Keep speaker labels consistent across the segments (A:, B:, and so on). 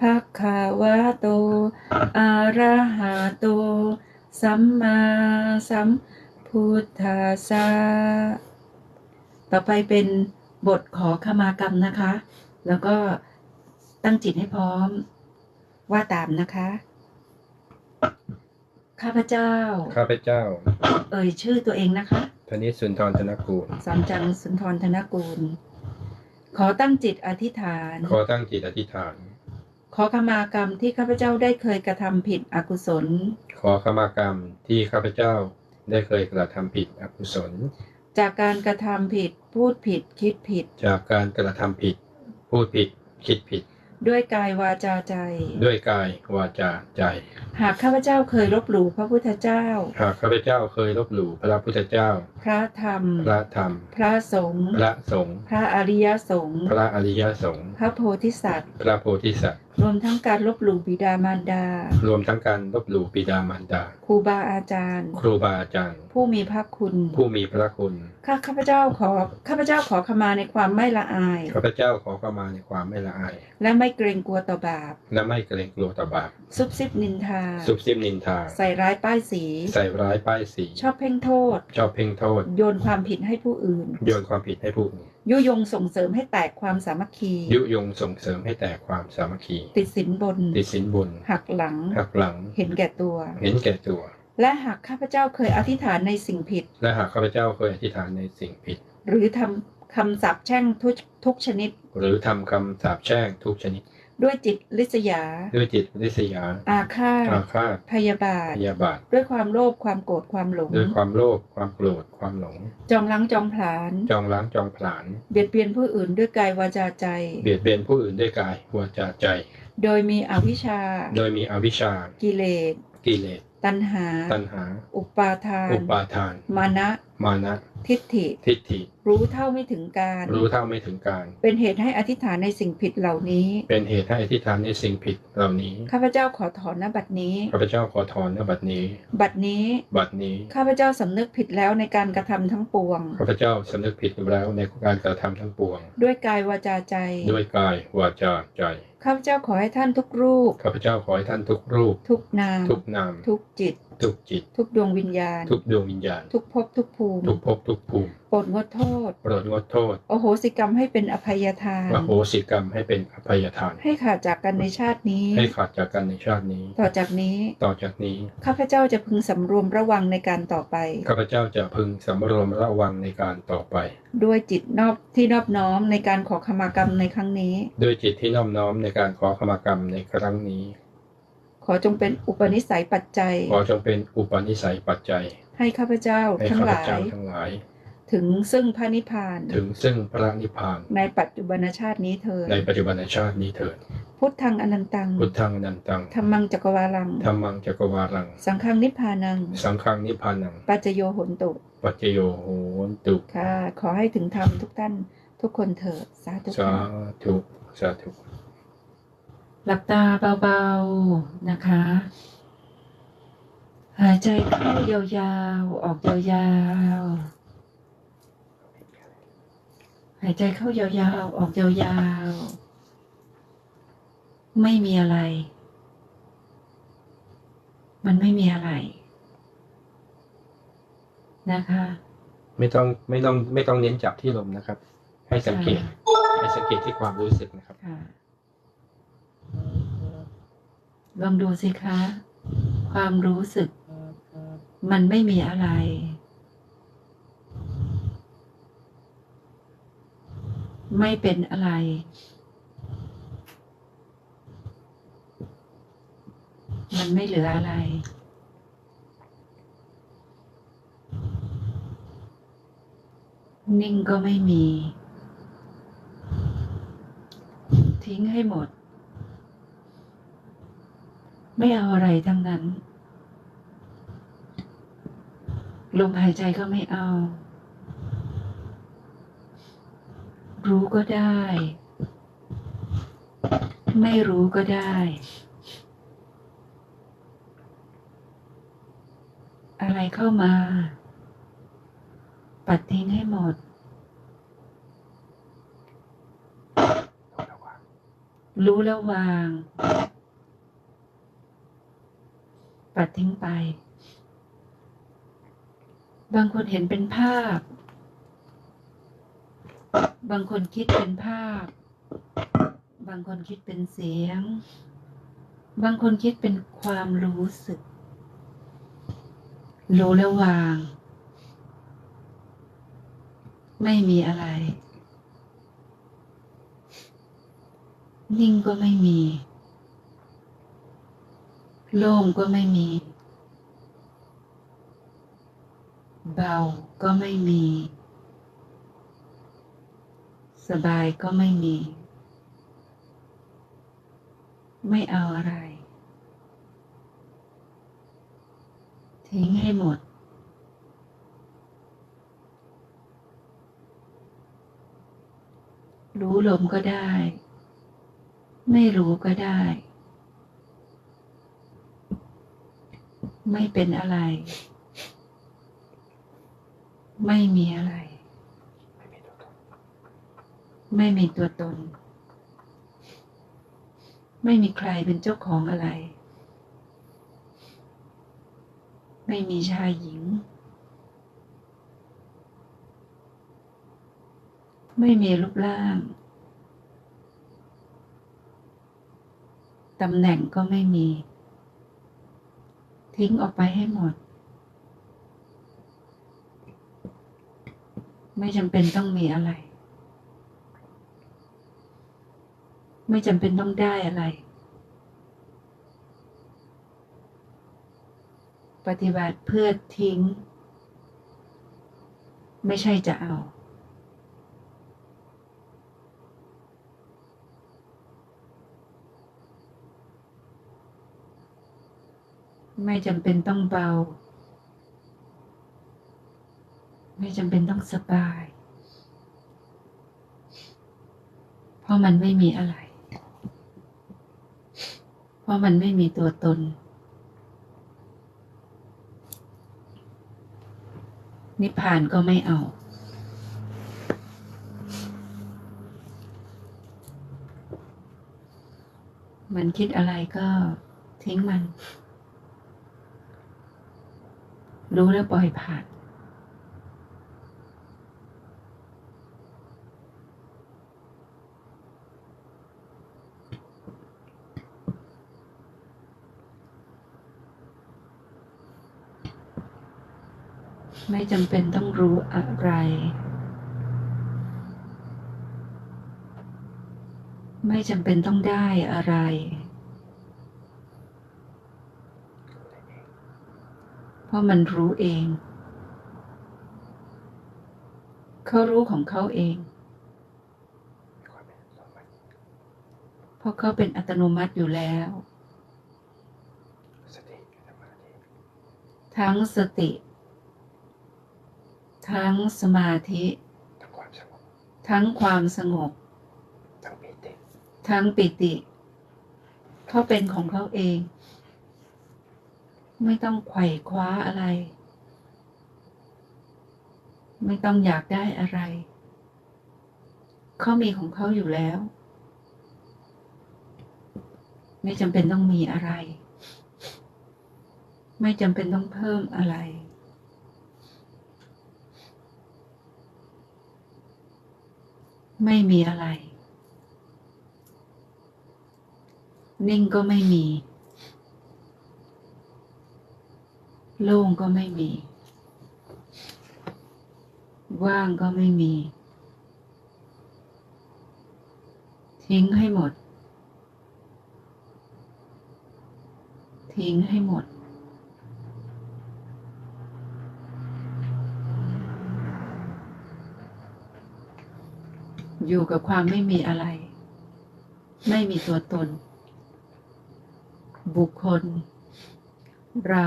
A: ภะคะวะโต อะระหะโต สัมมาสัมพุทธัสสะ ต่อไปเป็นบทขอขมากรรมนะคะ แล้วก็ตั้งจิตให้พร้อม ว่าตามนะคะ ข้าพเจ้า
B: ข้าพเจ้า
A: เอ่ยชื่อตัวเองนะคะ
B: ธนิตสุนทรธนกูล
A: สามจังสุนทรธนกูล ขอตั้งจิตอธิษฐาน
B: ขอตั้งจิตอธิษฐาน
A: ขอขมากรรมที่ข้าพเจ้าได้เคยกระทำผิดอกุศล
B: ขอขมากรรมที่ข้าพเจ้าได้เคยกระทำผิดอกุศล
A: จากการกระทำผิดพูดผิดคิดผิด
B: จากการกระทำผิด พูดผิดคิดผิด
A: ด้วยกายวาจาใจ
B: ด้วยกายวาจาใจ
A: หากข้าพเจ้าเคยลบหลู่พระพุทธเจ้า
B: หากข้าพเจ้าเคยลบหลู่พระพุทธเจ้า
A: พระธรรม
B: พระธรรม
A: พระสงฆ์
B: พระสงฆ์
A: พระอริยสงฆ์
B: พระอริยสงฆ์
A: พระโพธิสัตว์
B: พระโพธิสัตว์
A: รวมทั้งการลบหลู่บิดามารดา
B: รวมทั้งการลบหลู่บิดามารดา
A: ครูบาอาจารย์
B: ครูบาอาจารย์
A: ผู้มีพระคุณ
B: ผู้มีพระคุณ
A: ข้าข้าพเจ้าขอข้าพเจ้าขอขมาในความไม่ละอาย
B: ข้าพเจ้าขอเข้ามาในความไม่ละอาย
A: และไม่เกรงกลัวต่อบาป
B: และไม่เกรงกลัวต่อบาป
A: ซุบซิบนินทา
B: ซุบซิบนินทา
A: ใส่ร้ายป้ายสี
B: ใส่ร้ายป้ายสี
A: ชอบเพ่งโทษ
B: ชอบเพ่งโทษ
A: โยนความผิดให้ผู้อื่น
B: โยนความผิดให้ผู้อื่น
A: ยุยงส่งเสริมให้แตกความสามัคคี
B: ยุยงส่งเสริมให้แตกความสามัคคี
A: ติดสินบน
B: ติดสินบน
A: หักหลัง
B: หักหลัง
A: เห็นแก่ตัว
B: เห็นแก่ตัว
A: และหากข้าพเจ้าเคยอธิษฐานในสิ่งผิด
B: และหากข้าพเจ้าเคยอธิษฐานในสิ่งผิด
A: หรือทำคำสาปแช่งทุกทุกชนิด
B: หรือทำคำสาปแช่งทุกชนิด
A: ด้วยจิตลิษยา
B: ด้วยจิตริษยา
A: อาฆาต
B: อาฆาต
A: พยาบาท
B: พยาบาท
A: ด้วยความโลภความโกรธความหลง
B: ด้วยความโลภความโกรธความหลง
A: จองล้างจองผลาญ
B: จองล้างจองผลาญ
A: เบียดเบียนผู้อื่นด้วยกายวาจาใจ
B: เบียดเบียนผู้อื่นด้วยกายวาจาใจ
A: โดยมีอวิชชา
B: โดยมีอวิชชา
A: กิเลส
B: กิเลส
A: ตัณหา
B: ตัณหา
A: อุปาทาน
B: อุปาทาน
A: มานะ
B: มานะ
A: ทิฏฐิ
B: ทิฏฐิ
A: รู้เท่าไม่ถึงการ
B: รู้เท่าไม่ถึงการ
A: เป็นเหตุให้อธิษฐานในสิ่งผิดเหล่านี้
B: เป็นเหตุให้อธิษฐานในสิ่งผิดเหล่านี้
A: ข้าพเจ้าขอถอนนบัดนี้
B: ข้าพเจ้าขอถอนนบัดนี้
A: บัดนี้
B: บัดนี้
A: ข้าพเจ้าสำนึกผิดแล้วในการกระทำทั้งปวง
B: ข้าพเจ้าสำนึกผิดแล้วในการกระทำทั้งปวง
A: ด้วยกายวาจาใจ
B: ด้วยกายวาจาใจ
A: ข้าพเจ้าขอให้ท่านทุกรูป
B: ข้าพเจ้าขอให้ท่านทุกรูป
A: ทุกนาม
B: ทุกนาม
A: ทุกจิต
B: ทุกจิต
A: ทุกดวงวิญญาณ
B: ทุกดวงวิญญาณ
A: ทุกภพทุกภูมิ
B: ทุกภพทุกภูมิ
A: โปรดงดโทษ
B: โปรดงดโทษ
A: โอโหสิกรรมให้เป็นอภัยทาน
B: อโหสิกรรมให้เป็นอภัยทาน
A: ให้ขาดจากกันในชาตินี้
B: ให้ขาดจากกันในชาตินี้
A: ต่อจากนี้
B: ต่อจากนี้
A: ข้าพเจ้าจะพึงสำรวมระวังในการต่อไป
B: ข้าพเจ้าจะพึงสำรวมระวังในการต่อไป
A: ด้วยจิตนอบที่นอบน้อมในการขอขมากรรมในครั้งนี้
B: ด้วยจิตที่น้อมน้อมในการขอขมากรรมในครั้งนี้
A: ขอจงเป็นอุปนิสัยปัจจัย
B: ขอจงเป็นอุปนิสัยปัจจัย
A: ให้ข้าพเจ้า
B: ให้
A: ทั้ง
B: ข้า
A: ห
B: พ
A: ลา
B: เจ้ายทั้งหลาย
A: ถึงซึ่งพระนิพพาน
B: ถึงซึ่งพระนิพพาน
A: ในปัจจุบันชาตินี้เถิด
B: ในปัจจุบันชาตินี้เถิด
A: พุทธังอนันตัง
B: พุทธังอนันตัง
A: ธรรมังจักรวาลัง
B: ธรรมังจักรวาลัง
A: สังฆังนิพพานัง
B: สังฆังนิพพานัง
A: ปัจจโยโหนตุ
B: ปัจจโยโหนตุ
A: ค่ะ ขอให้ถึงธรรมทุกท่านทุกคนเถิด สาธุ
B: สา
A: ค่ะ
B: ธุ สาธุ
A: หลับตาเบาๆนะคะ หายใจเข้ายาวๆ ออกยาวๆ หายใจเข้ายาวๆ ออกยาวๆ ไม่มีอะไร มันไม่มีอะไร นะคะ
B: ไม่ต้องไม่ต้องไม่ต้องเน้นจับที่ลมนะครับ ให้สังเกตให้สังเกตที่ความรู้สึกนะครับ
A: ค่ะ ลองดูสิคะ ความรู้สึก มันไม่มีอะไร ไม่เป็นอะไร มันไม่เหลืออะไรนิ่งก็ไม่มี ทิ้งให้หมด ไม่เอาอะไรทั้งนั้น ลมหายใจก็ไม่เอา รู้ก็ได้ ไม่รู้ก็ได้ อะไรเข้ามา ปัดทิ้งให้หมด รู้แล้ววาง ปัดทิ้งไป บางคนเห็นเป็นภาพ บางคนคิดเป็นภาพ บางคนคิดเป็นเสียง บางคนคิดเป็นความรู้สึก รู้แล้ววาง ไม่มีอะไร นิ่งก็ไม่มี โล่งก็ไม่มี เบาก็ไม่มี สบายก็ไม่มี ไม่เอาอะไร ทิ้งให้หมดรู้ลมก็ได้ ไม่รู้ก็ได้ ไม่เป็นอะไร ไม่มีอะไร
B: ไม่มีตัวตน
A: ไม่มีใครเป็นเจ้าของอะไร ไม่มีชายหญิง ไม่มีรูปร่างตำแหน่งก็ไม่มี ทิ้งออกไปให้หมด ไม่จำเป็นต้องมีอะไร ไม่จำเป็นต้องได้อะไร ปฏิบัติเพื่อทิ้ง ไม่ใช่จะเอา ไม่จำเป็นต้องเบา ไม่จำเป็นต้องสบาย เพราะมันไม่มีอะไร เพราะมันไม่มีตัวตน นิพพานก็ไม่เอามันคิดอะไรก็ทิ้งมัน รู้แล้วปล่อยผ่าน ไม่จำเป็นต้องรู้อะไร ไม่จำเป็นต้องได้อะไร เพ ราะมันรู้เอง เขารู้ของเขาเอง
B: เพ
A: ราะเขาเป็นอัตโนมัติอยู่แล้ว ทั้งสติ ทั้งสมาธิ
B: ทั้งความสงบ
A: ทั้งความสงบ
B: ทั้งปิติ
A: ทั้งปิติ เขาเป็นของเขาเอง ไม่ต้องไขว่คว้าอะไร ไม่ต้องอยากได้อะไร เขามีของเขาอยู่แล้ว ไม่จำเป็นต้องมีอะไร ไม่จำเป็นต้องเพิ่มอะไร ไม่มีอะไร นิ่งก็ไม่มี โล่งก็ไม่มี ว่างก็ไม่มี ทิ้งให้หมด ทิ้งให้หมด อยู่กับความไม่มีอะไร ไม่มีตัวตน บุคคล เรา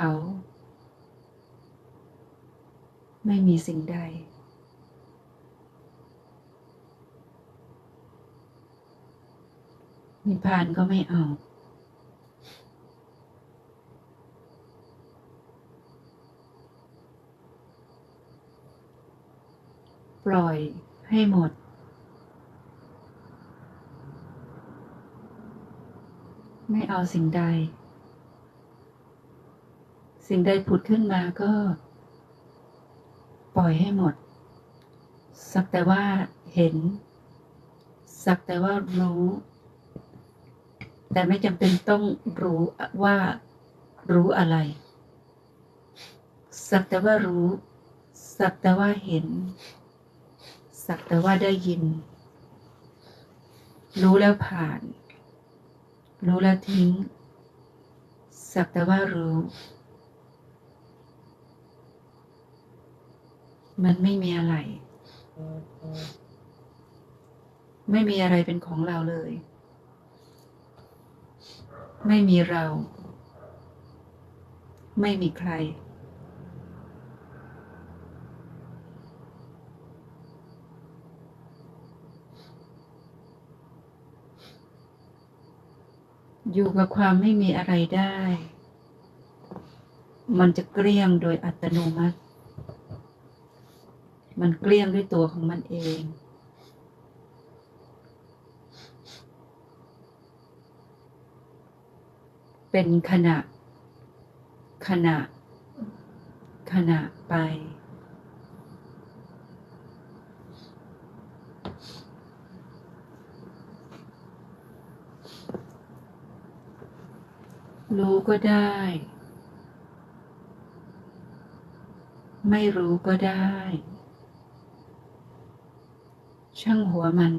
A: เขา ไม่มีสิ่งใด นิพพานก็ไม่เอาปล่อยให้หมด ไม่เอาสิ่งใด สิ่งใดผุดขึ้นมาก็ ปล่อยให้หมด สักแต่ว่าเห็น สักแต่ว่ารู้ แต่ไม่จำเป็นต้องรู้ว่ารู้อะไร สักแต่ว่ารู้ สักแต่ว่าเห็น สักแต่ว่าได้ยิน รู้แล้วผ่าน รู้แล้วทิ้ง สักแต่ว่ารู้ มันไม่มีอะไร ไม่มีอะไรเป็นของเราเลย ไม่มีเรา ไม่มีใคร อยู่กับความไม่มีอะไรได้ มันจะเกลี้ยงโดยอัตโนมัติ มันเกลี้ยงด้วยตัวของมันเอง เป็นขณะ ขณะ ขณะไป รู้ก็ได้ ไม่รู้ก็ได้ ช่างหัวมัน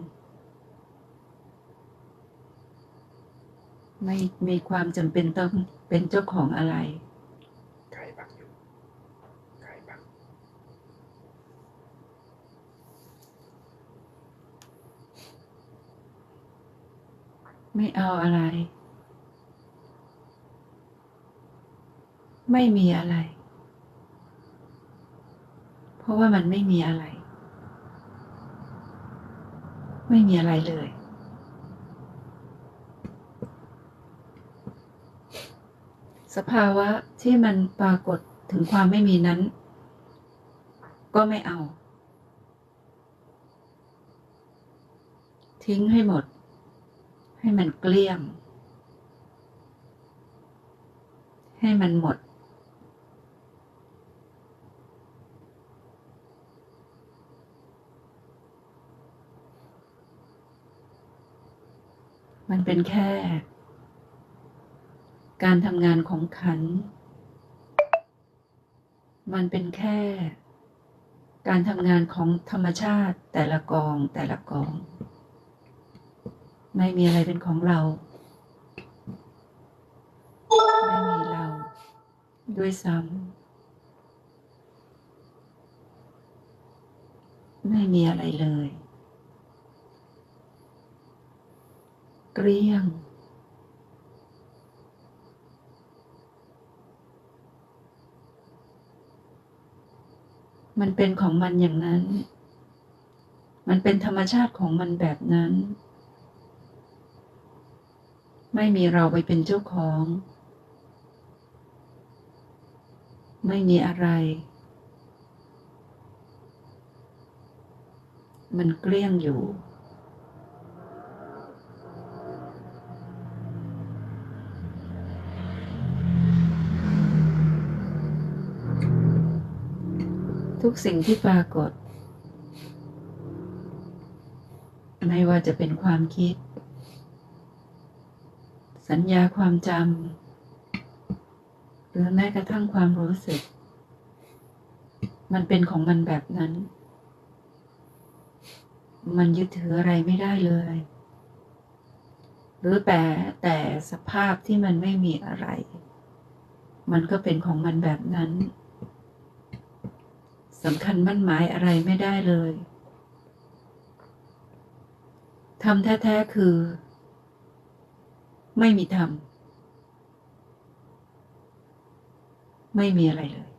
A: ไม่มีความจำเป็นต้องเป็นเจ้าของอะไร
B: ไก่บักอยู่ไก่บัก
A: ไม่เอาอะไร ไม่มีอะไร เพราะว่ามันไม่มีอะไร ไม่มีอะไรเลย สภาวะที่มันปรากฏถึงความไม่มีนั้น ก็ไม่เอา ทิ้งให้หมด ให้มันเกลี้ยง ให้มันหมด มันเป็นแค่ การทำงานของขัน มันเป็นแค่ การทำงานของธรรมชาติแต่ละกองแต่ละกอง ไม่มีอะไรเป็นของเรา ไม่มีเรา ด้วยซ้ำไม่มีอะไรเลย เกลี้ยง มันเป็นของมันอย่างนั้น มันเป็นธรรมชาติของมันแบบนั้น ไม่มีเราไปเป็นเจ้าของ ไม่มีอะไร มันเกลี้ยงอยู่ ทุกสิ่งที่ปรากฏ ไม่ว่าจะเป็นความคิด สัญญาความจำหรือแม้กระทั่งความรู้สึก มันเป็นของมันแบบนั้น มันยึดถืออะไรไม่ได้เลย หรือแต่แต่สภาพที่มันไม่มีอะไร มันก็เป็นของมันแบบนั้น สำคัญมั่นหมายอะไรไม่ได้เลยทำแท้ ๆ คือ ไม่มีธรรม ไม่มีอะไรเลย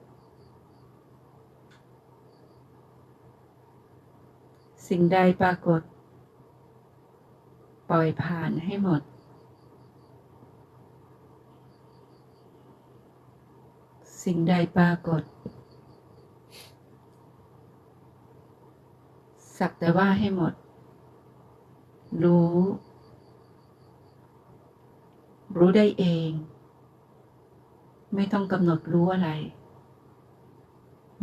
A: สิ่งใดปรากฏ ปล่อยผ่านให้หมด สิ่งใดปรากฏ สักแต่ว่าให้หมด รู้ รู้ได้เอง ไม่ต้องกำหนดรู้อะไร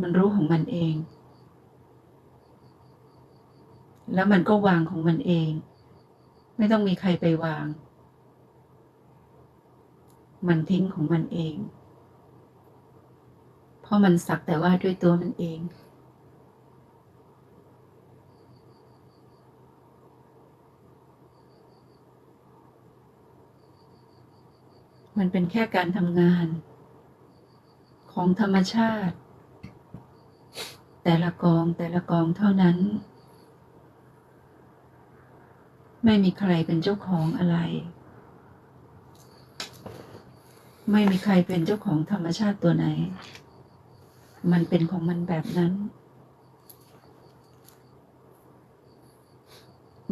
A: มันรู้ของมันเอง แล้วมันก็วางของมันเอง ไม่ต้องมีใครไปวาง มันทิ้งของมันเอง เพราะมันสักแต่ว่าด้วยตัวมันเอง มันเป็นแค่การทำงาน ของธรรมชาติ แต่ละกองแต่ละกองเท่านั้น ไม่มีใครเป็นเจ้าของอะไร ไม่มีใครเป็นเจ้าของธรรมชาติตัวไหน มันเป็นของมันแบบนั้น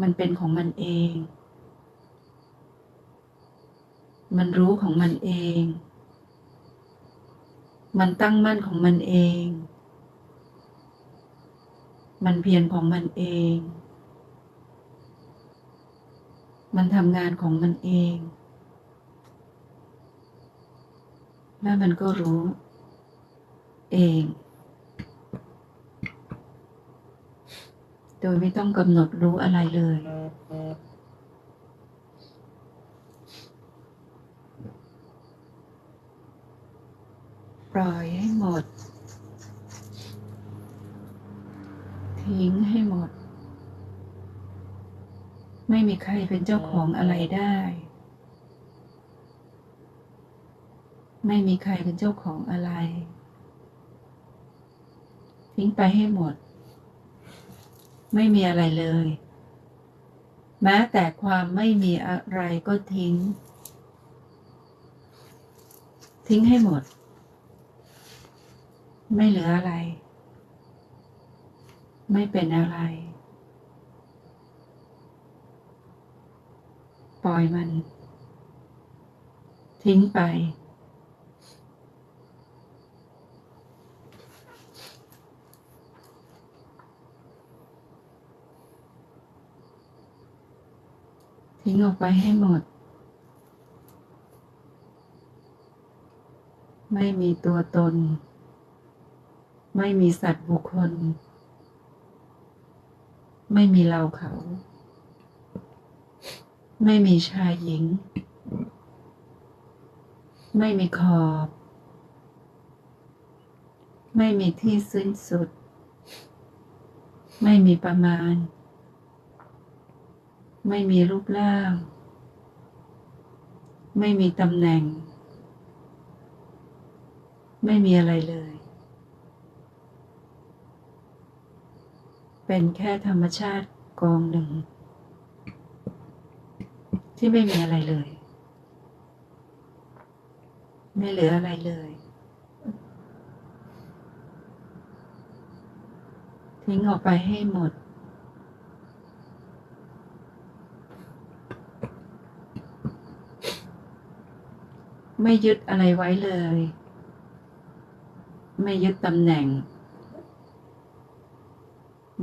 A: มันเป็นของมันเอง มันรู้ของมันเอง มันตั้งมั่นของมันเอง มันเพียรของมันเอง มันทำงานของมันเองและมันก็รู้ เอง โดยไม่ต้องกำหนดรู้อะไรเลย ปล่อยให้หมด ทิ้งให้หมด ไม่มีใครเป็นเจ้าของอะไรได้ ไม่มีใครเป็นเจ้าของอะไร ทิ้งไปให้หมด ไม่มีอะไรเลย แม้แต่ความไม่มีอะไรก็ทิ้ง ทิ้งให้หมด ไม่เหลืออะไร ไม่เป็นอะไร ปล่อยมัน ทิ้งไป ทิ้งออกไปให้หมด ไม่มีตัวตน ไม่มีสัตว์บุคคล ไม่มีเราเขา ไม่มีชายหญิง ไม่มีขอบ ไม่มีที่สิ้นสุด ไม่มีประมาณ ไม่มีรูปร่าง ไม่มีตำแหน่ง ไม่มีอะไรเลย เป็นแค่ธรรมชาติกองหนึ่ง ที่ไม่มีอะไรเลย ไม่เหลืออะไรเลย ทิ้งออกไปให้หมด ไม่ยึดอะไรไว้เลย ไม่ยึดตำแหน่ง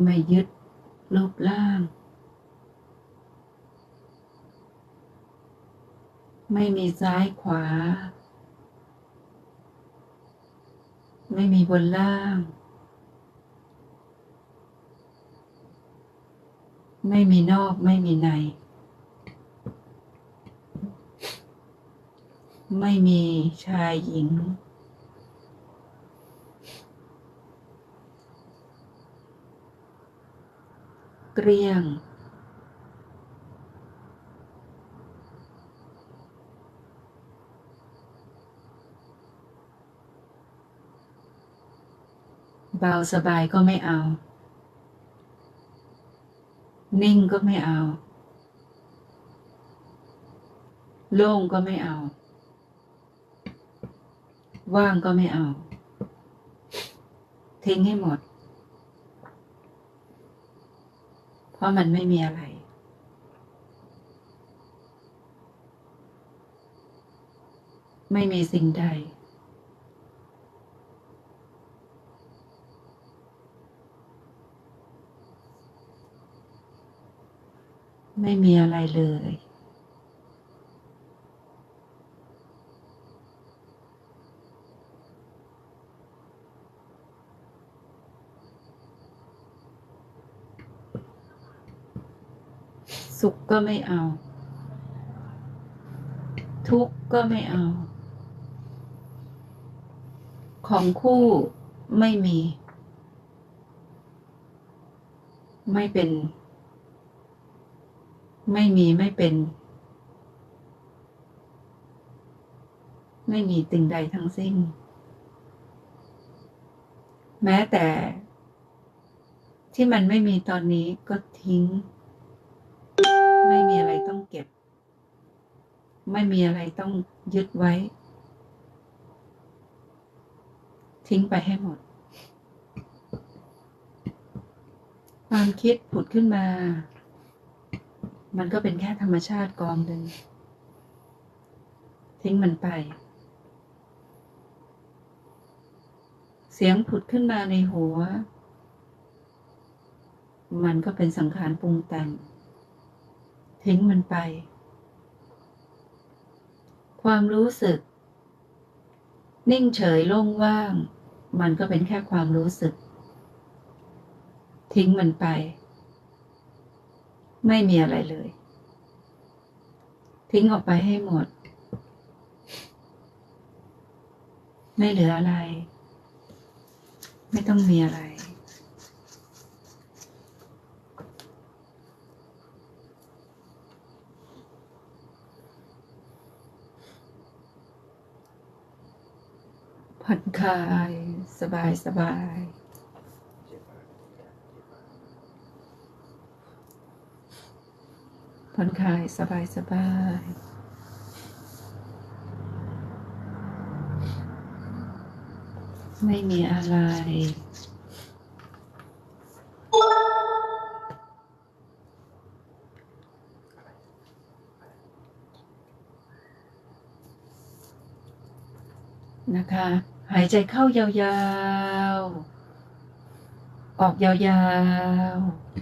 A: ไม่ยึดรูปร่าง ไม่มีซ้ายขวา ไม่มีบนล่าง ไม่มีนอกไม่มีใน ไม่มีชายหญิง เกลี้ยง เบาสบายก็ไม่เอา นิ่งก็ไม่เอา โล่งก็ไม่เอา ว่างก็ไม่เอา ทิ้งให้หมด เพราะมันไม่มีอะไรไม่มีสิ่งใด ไม่มีอะไรเลย สุขก็ไม่เอา ทุกข์ก็ไม่เอา ของคู่ไม่มี ไม่เป็น ไม่มีไม่เป็น ไม่มีสิ่งใดทั้งสิ้น แม้แต่ที่มันไม่มีตอนนี้ก็ทิ้ง ไม่มีอะไรต้องเก็บ ไม่มีอะไรต้องยึดไว้ ทิ้งไปให้หมด ความคิดผุดขึ้นมา มันก็เป็นแค่ธรรมชาติกองหนึ่งทิ้งมันไป เสียงผุดขึ้นมาในหัว มันก็เป็นสังขารปรุงแต่ง ทิ้งมันไป ความรู้สึก นิ่งเฉยโล่งว่าง มันก็เป็นแค่ความรู้สึก ทิ้งมันไป ไม่มีอะไรเลย ทิ้งออกไปให้หมด ไม่เหลืออะไร ไม่ต้องมีอะไร ผ่อนคลายสบายสบายผ่อนคลายสบายสบายไม่มีอะไร นะคะ หายใจเข้ายาวๆ ออกยาวๆ